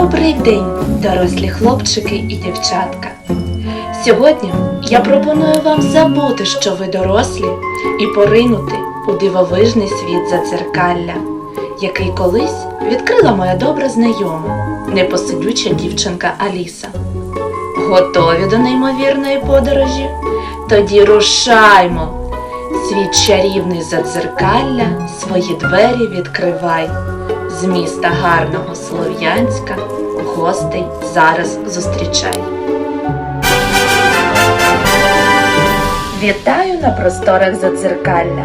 Добрий день, дорослі хлопчики і дівчатка. Сьогодні я пропоную вам забути, що ви дорослі, і поринути у дивовижний світ задзеркалля, який колись відкрила моя добра знайома, непосидюча дівчинка Аліса. Готові до неймовірної подорожі? Тоді рушаймо! Світ чарівний задзеркалля свої двері відкривай. З міста гарного Слов'янська гостей зараз зустрічай. Вітаю на просторах задзеркалля.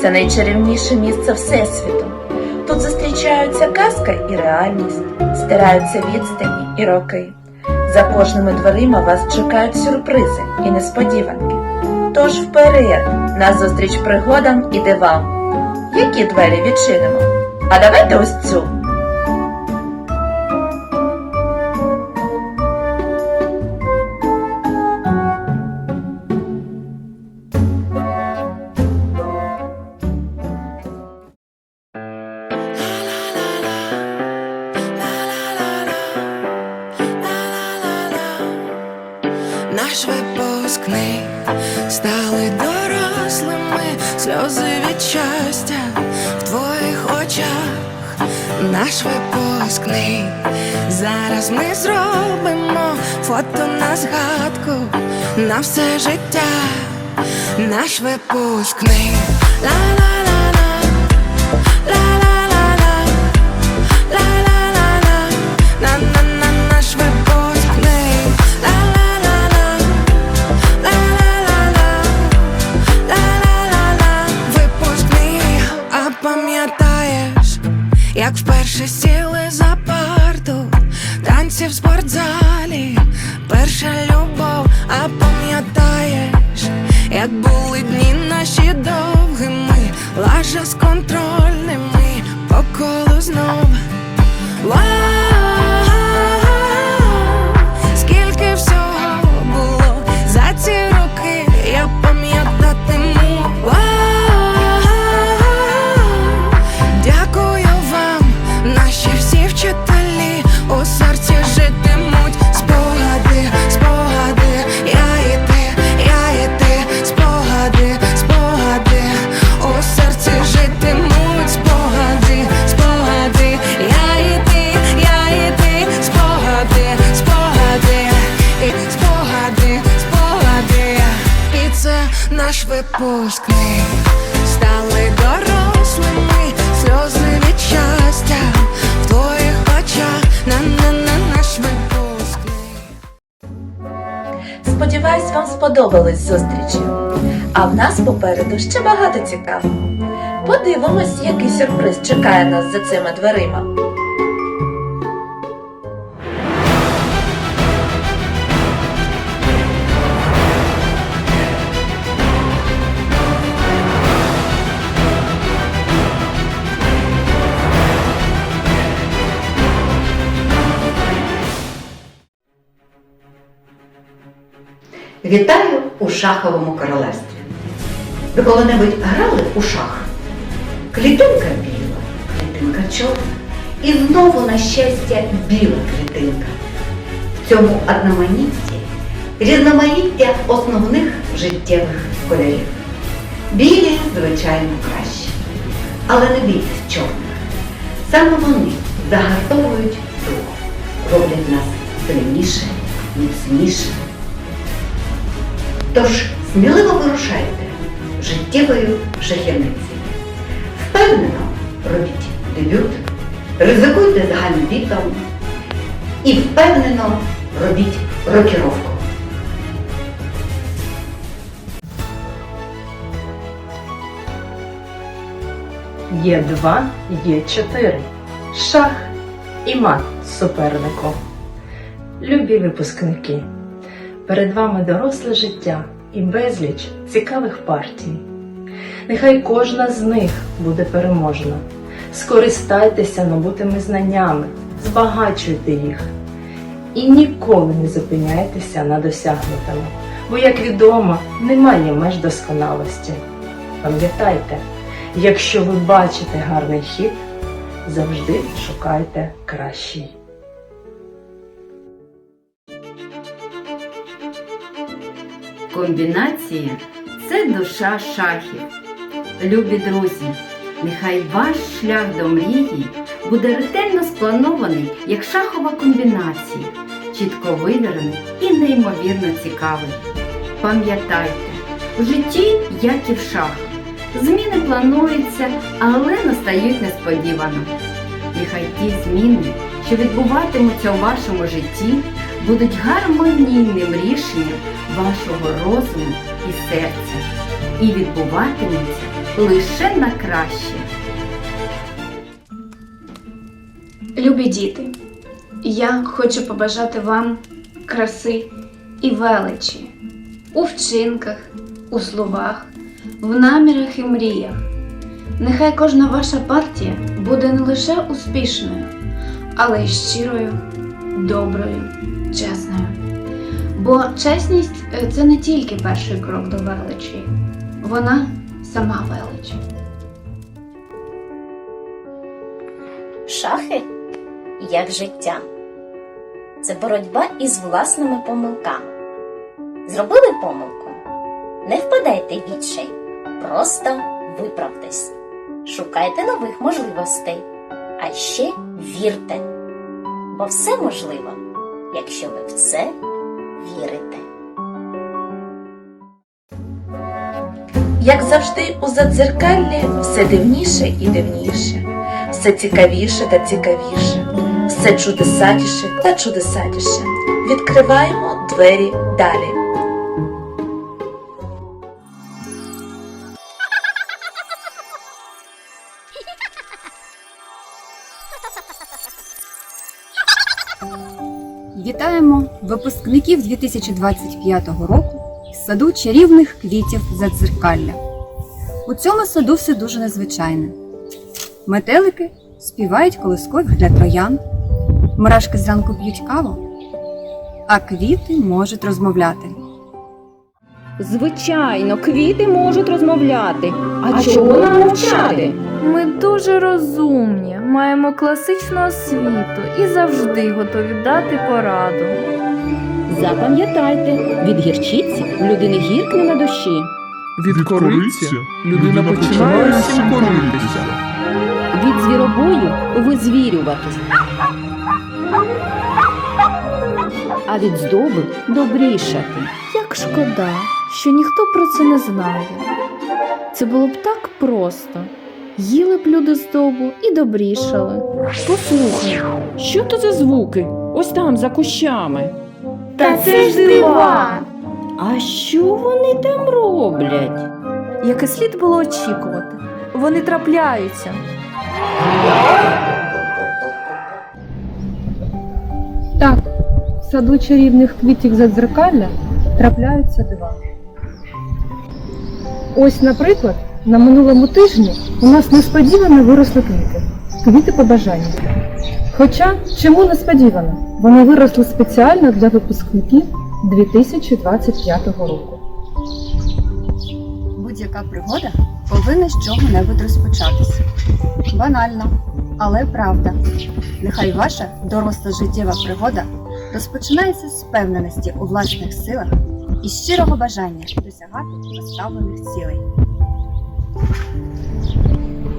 Це найчарівніше місце Всесвіту. Тут зустрічаються казка і реальність, стираються відстані і роки. За кожними дверима вас чекають сюрпризи і несподіванки. Тож вперед, назустріч пригодам і дивам. Які двері відчинимо? А давайте ось цю. Наш випускний стали дорослими, сльози від щастя очах. Наш випускний, зараз ми зробимо фото на згадку на все життя. Наш випускний. Ла-ла-ла-ла, спортзалі, перша любов, а пам'ятаєш, як були дні наші довгими, лажа з контрольними по колу знов. Випускний. Стали дорослими, сльози від щастя в твоїх очах, на на на наш випускний. Сподіваюсь, вам сподобались зустрічі. А в нас попереду ще багато цікавого. Подивимось, який сюрприз чекає нас за цими дверима. Вітаю у шаховому королевстві. Ви коли-небудь грали у шах? Клітинка біла, клітинка чорна. І знову, на щастя, біла клітинка. В цьому одноманітті різноманіття основних життєвих кольорів. Білі, звичайно, кращі. Але не бійтесь чорних. Саме вони загартовують дух, роблять нас сильніше, міцніше. Тож сміливо вирушайте життєвою шахівницею. Впевнено робіть дебют, ризикуйте з гамбітом і впевнено робіть рокіровку. Є два, є чотири. Шах і мат супернику. Любі випускники, перед вами доросле життя і безліч цікавих партій. Нехай кожна з них буде переможна. Скористайтеся набутими знаннями, збагачуйте їх. І ніколи не зупиняйтеся на досягнутому, бо, як відомо, немає меж досконалості. Пам'ятайте, якщо ви бачите гарний хід, завжди шукайте кращий. Комбінація це душа шахів. Любі друзі, нехай ваш шлях до мрії буде ретельно спланований як шахова комбінація, чітко вивірений і неймовірно цікавий. Пам'ятайте, в житті, як і в шахах, зміни плануються, але настають несподівано. Нехай ті зміни, що відбуватимуться у вашому житті, будуть гармонійним рішенням вашого розуму і серця і відбуватимуться лише на краще. Любі діти, я хочу побажати вам краси і величі у вчинках, у словах, в намірах і мріях. Нехай кожна ваша партія буде не лише успішною, але й щирою, доброю, чесною. Бо чесність е, це не тільки перший крок до величі, вона сама велич. Шахи як життя. Це боротьба із власними помилками. Зробили помилку? Не впадайте відчай, просто виправтесь. Шукайте нових можливостей, а ще вірте, бо все можливо, якщо ви в це вірите. Як завжди, у задзеркаллі все дивніше і дивніше, все цікавіше та цікавіше, все чудесатіше та чудесатіше. Відкриваємо двері далі. Випускників 2025 року з саду чарівних квітів Задзеркалля. У цьому саду все дуже незвичайне. Метелики співають колискових для троян, мурашки зранку п'ють каву, а квіти можуть розмовляти. Звичайно, квіти можуть розмовляти. А, чого нам мовчати? Ми дуже розумні, маємо класичну освіту і завжди готові дати пораду. Запам'ятайте, від гірчиці в людини гіркне на душі. Від кориці людина починає всім коритися. Від звіробою визвірюватись. А від здоби добрішати. Як шкода, що ніхто про це не знає. Це було б так просто. Їли б люди здобу і добрішали. Послухай, що то за звуки? Ось там, за кущами. Та це ж дива! А що вони там роблять? Як і слід було очікувати. Вони трапляються. Так, в саду чарівних квітів задзеркалля трапляються дива. Ось, наприклад, на минулому тижні у нас несподівано виросли квіти. Квіти побажання. Хоча, чому несподівано? Вони виросли спеціально для випускників 2025 року. Будь-яка пригода повинна з чого-небудь розпочатися. Банально, але правда. Нехай ваша доросла життєва пригода розпочинається з впевненості у власних силах і щирого бажання досягати поставлених цілей.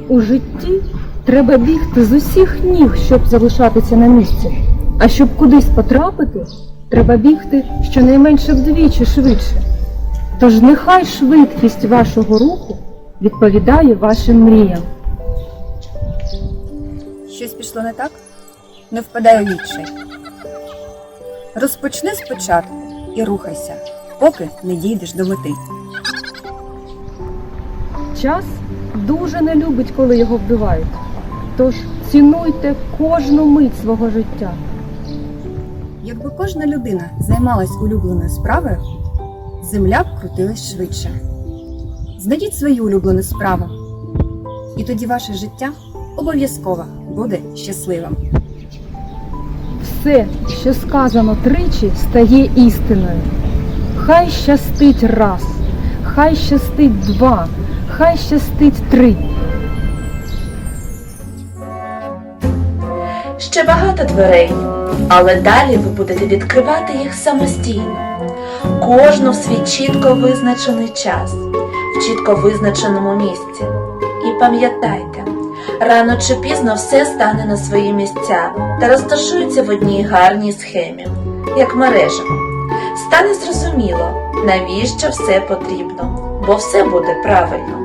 У житті треба бігти з усіх ніг, щоб залишатися на місці. А щоб кудись потрапити, треба бігти щонайменше вдвічі швидше. Тож нехай швидкість вашого руху відповідає вашим мріям. Щось пішло не так? Не впадай у відчай. Розпочни спочатку і рухайся, поки не дійдеш до мети. Час дуже не любить, коли його вбивають. Тож цінуйте кожну мить свого життя. Якби кожна людина займалась улюбленою справою, земля б крутилась швидше. Знайдіть свою улюблену справу, і тоді ваше життя обов'язково буде щасливим. Все, що сказано тричі, стає істиною. Хай щастить раз, хай щастить два, хай щастить три. Ще багато дверей, але далі ви будете відкривати їх самостійно. Кожну в свій чітко визначений час, в чітко визначеному місці. І пам'ятайте, рано чи пізно все стане на свої місця та розташується в одній гарній схемі, як мережа. Стане зрозуміло, навіщо все потрібно, бо все буде правильно.